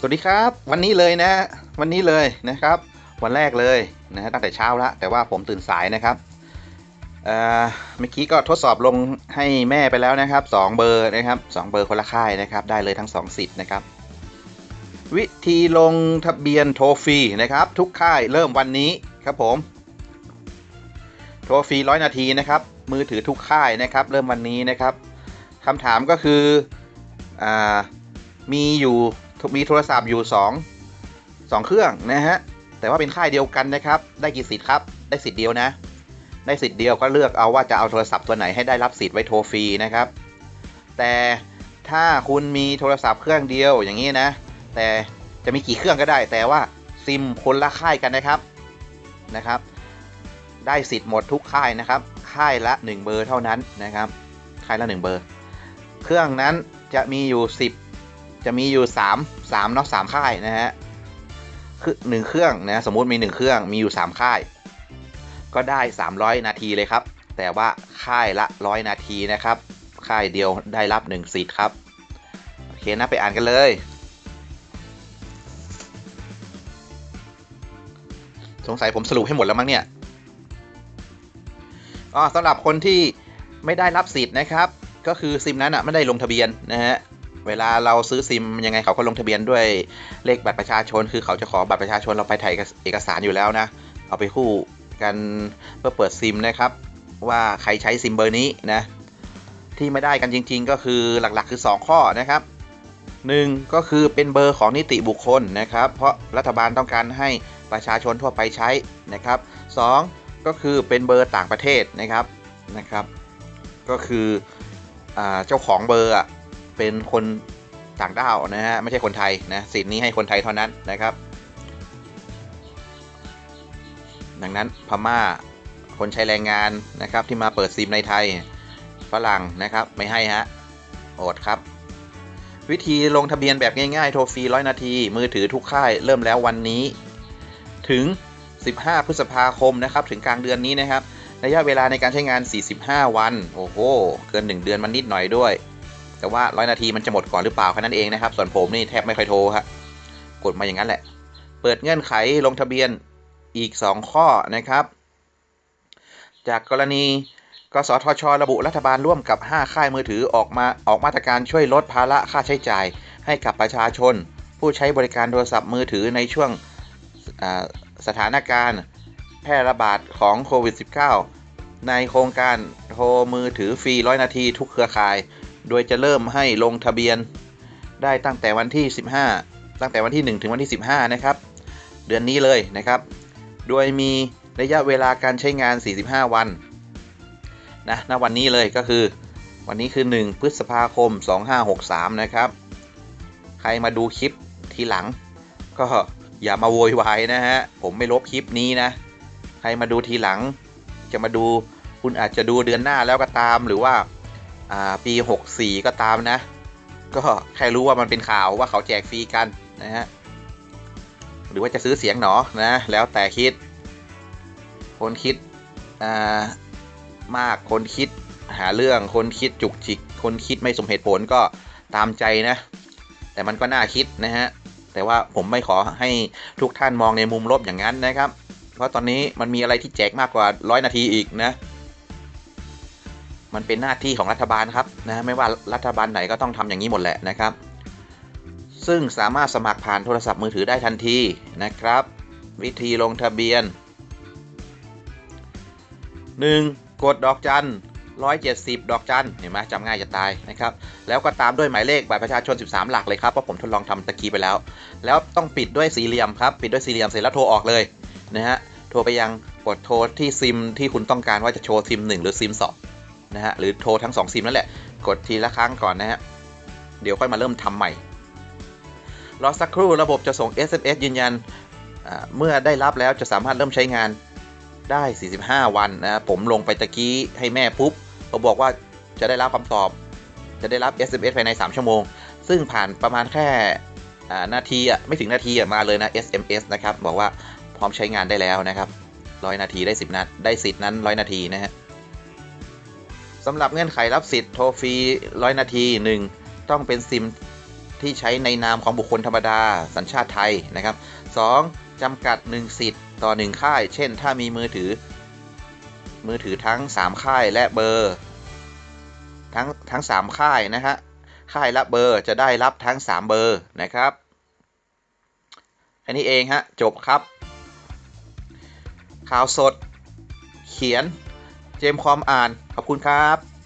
สวัสดีครับวันนี้เลยนะวันนี้เลยนะครับ วันแรกเลยนะฮะตั้งแต่เช้าแล้วแต่ว่าผมตื่นสายนะครับเอ่อเมื่อกี้ก็ทดสอบลงให้แม่ไปแล้วนะครับสองเบอร์นะครับสองเบอร์คนละค่ายนะครับ ได้เลยทั้งสองสิทธิ์นะครับ วิธีลงทะเบียนโทรฟรีนะครับ ทุกค่ายเริ่มวันนี้ครับผม โทรฟรีร้อยนาทีนะครับ มือถือทุกค่ายนะครับ เริ่มวันนี้นะครับคำถามก็คืออมีอยู่ มีโทรศัพท์อยู่ 2 2 เครื่องนะฮะ แต่ว่าเป็นค่ายเดียวกันนะครับ ได้กี่สิทธิ์ครับ ได้สิทธิ์เดียวนะ ได้สิทธิ์เดียวก็เลือกเอาว่าจะเอาโทรศัพท์ตัวไหนให้ได้รับสิทธิ์ไว้โทรฟรีนะครับ แต่ถ้าคุณมีโทรศัพท์เครื่องเดียวอย่างนี้นะ แต่จะมีกี่เครื่องก็ได้ แต่ว่าซิมคนละค่ายกันนะครับนะครับ ได้สิทธิ์หมดทุกค่ายนะครับ ค่ายละ 1 เบอร์เท่านั้นนะครับ ค่ายละ 1 เบอร์ เครื่องนั้นจะมีอยู่ 10 จะมีอยู่3 3เนาะ3ค่ายนะฮะคือหนึ่งเครื่องนะสมมุติมี1เครื่องมีอยู่3ค่าย ก็ได้300นาทีเลยครับ แต่ว่าค่ายละ100นาทีนะครับ ค่ายเดียวได้รับ1สิทธิ์ครับโอเคนะไปอ่านกันเลยสงสัยผมสรุปให้หมดแล้วมั้งเนี่ยอ๋อสำหรับคนที่ไม่ได้รับสิทธิ์นะครับ ก็คือซิมนั้นอะไม่ได้ลงทะเบียนนะฮะ เวลาเราซื้อซิมยังไงเขาก็ลงทะเบียนด้วยเลขบัตรประชาชน คือเขาจะขอบัตรประชาชนเราไปถ่ายเอกสารอยู่แล้วนะ เอาไปคู่กันเพื่อเปิดซิมนะครับ ว่าใครใช้ซิมเบอร์นี้นะ ที่ไม่ได้กันจริง ๆ ก็คือหลักๆคือ 2 ข้อนะครับ 1 ก็คือเป็นเบอร์ของนิติบุคคลนะครับ เพราะรัฐบาลต้องการให้ประชาชนทั่วไปใช้นะครับ 2 ก็คือเป็นเบอร์ต่างประเทศนะครับนะครับ ก็คืออเจ้าของเบอร์ เป็นคนต่างด้าวนะฮะไม่ใช่คนไทยนะสิทธิ์นี้ให้คนไทยเท่านั้นนะครับ ดังนั้นพม่าคนใช้แรงงานนะครับที่มาเปิดซิมในไทยฝรั่งนะครับไม่ให้ฮะอดครับ วิธีลงทะเบียนแบบง่ายๆ โทรฟรีร้อยนาที มือถือทุกค่ายเริ่มแล้ววันนี้ ถึง 15 พฤษภาคมนะครับ ถึงกลางเดือนนี้นะครับระยะเวลาในการใช้งาน 45 วัน โอ้โห เกิน 1 เดือนมันนิดหน่อยด้วย แต่ว่า100นาทีมันจะหมดก่อนหรือเปล่าแค่นั้นเองนะครับ ส่วนผมนี่แทบไม่ค่อยโทรครับกดมาอย่างนั้นแหละ เปิดเงื่อนไขลงทะเบียนอีก 2 ข้อนะครับ จากกรณีกสทช ระบุรัฐบาลร่วมกับ 5 ค่ายมือถือออกมาออกมาตรการช่วยลดภาระค่าใช้จ่าย ให้กับประชาชน ผู้ใช้บริการโทรศัพท์มือถือในช่วงสถานการณ์ แพร่ระบาดของโควิด -19 ในโครงการโทรมือถือฟรีร้อยนาทีทุกเครือข่าย โดยจะเริ่มให้ลงทะเบียนได้ตั้งแต่วันที่ 15 ตั้งแต่วันที่ 1 ถึงวันที่ 15 นะครับ เดือนนี้เลยนะครับ โดยมีระยะเวลาการใช้งาน 45 วันนะณวันนี้เลยก็คือ วันนี้คือ 1 พฤษภาคม 2563 นะครับ ใครมาดูคลิปทีหลัง ก็อย่ามาโวยวายนะฮะ ผมไม่ลบคลิปนี้นะ ใครมาดูทีหลัง จะมาดูคุณอาจจะดูเดือนหน้าแล้วก็ตามหรือว่า ปี64ก็ตามนะ ก็แค่รู้ว่ามันเป็นข่าวว่าเขาแจกฟรีกันนะฮะหรือว่าจะซื้อเสียงหนอนะแล้วแต่คิด คนคิดมากคนคิดหาเรื่องคนคิดจุกจิก คนคิดไม่สมเหตุผลก็ตามใจนะ แต่มันก็น่าคิดนะฮะแต่ว่าผมไม่ขอให้ทุกท่านมองในมุมลบอย่างนั้นนะครับ เพราะตอนนี้มันมีอะไรที่แจกมากกว่าร้อยนาทีอีกนะ มันเป็นหน้าที่ของรัฐบาลครับนะไม่ว่ารัฐบาลไหนก็ต้องทำอย่างนี้หมดแหละนะครับ ซึ่งสามารถสมัครผ่านโทรศัพท์มือถือได้ทันทีนะครับ วิธีลงทะเบียน 1. กดดอกจัน170 ดอกจันเห็นไหมจำง่ายจะตายนะครับ แล้วก็ตามด้วยหมายเลขบัตรประชาชน 13 หลักเลยครับ เพราะผมทดลองทำตะกี้ไปแล้ว แล้วต้องปิดด้วยสี่เหลี่ยมครับ ปิดด้วยสี่เหลี่ยมเสร็จแล้วโทรออกเลยนะฮะ โทรไปยังกดโทรที่ซิมที่คุณต้องการว่าจะโชว์ซิม 1 หรือซิม 2 นะฮะหรือโทรทั้ง 2 ซิมนั่นแหละ กดทีละครั้งก่อนนะฮะเดี๋ยวค่อยมาเริ่มทำใหม่ รอสักครู่ระบบจะส่ง SMS ยืนยันเมื่อได้รับแล้วจะสามารถเริ่มใช้งานได้ 45 วันนะผมลงไปตะกี้ให้แม่ปุ๊บเขาบอกว่าจะได้รับคำตอบ จะได้รับ SMS ภายใน 3 ชั่วโมง ซึ่งผ่านประมาณแค่นาทีอะไม่ถึงนาทีอะมาเลยนะ SMS นะครับ บอกว่าพร้อมใช้งานได้แล้วนะครับร้อยนาทีได้ 10นัดได้สิทธิ์นั้นร้อยนาทีนะฮะ สำหรับเงื่อนไขรับสิทธิ์โทรฟรีร้อยนาที 1 ต้องเป็นซิมที่ใช้ในนามของบุคคลธรรมดาสัญชาติไทยนะครับ 2. จำกัด 1 สิทธิ์ต่อ 1 ค่าย เช่น ถ้ามีมือถือ มือถือทั้ง 3 ค่ายและเบอร์ ทั้งทั้ง 3 ค่ายนะฮะ ค่ายละเบอร์จะได้รับทั้ง 3 เบอร์นะครับแค่นี้เองฮะ จบครับ ข่าวสด เขียน เจมคอมอ่าน ขอบคุณครับ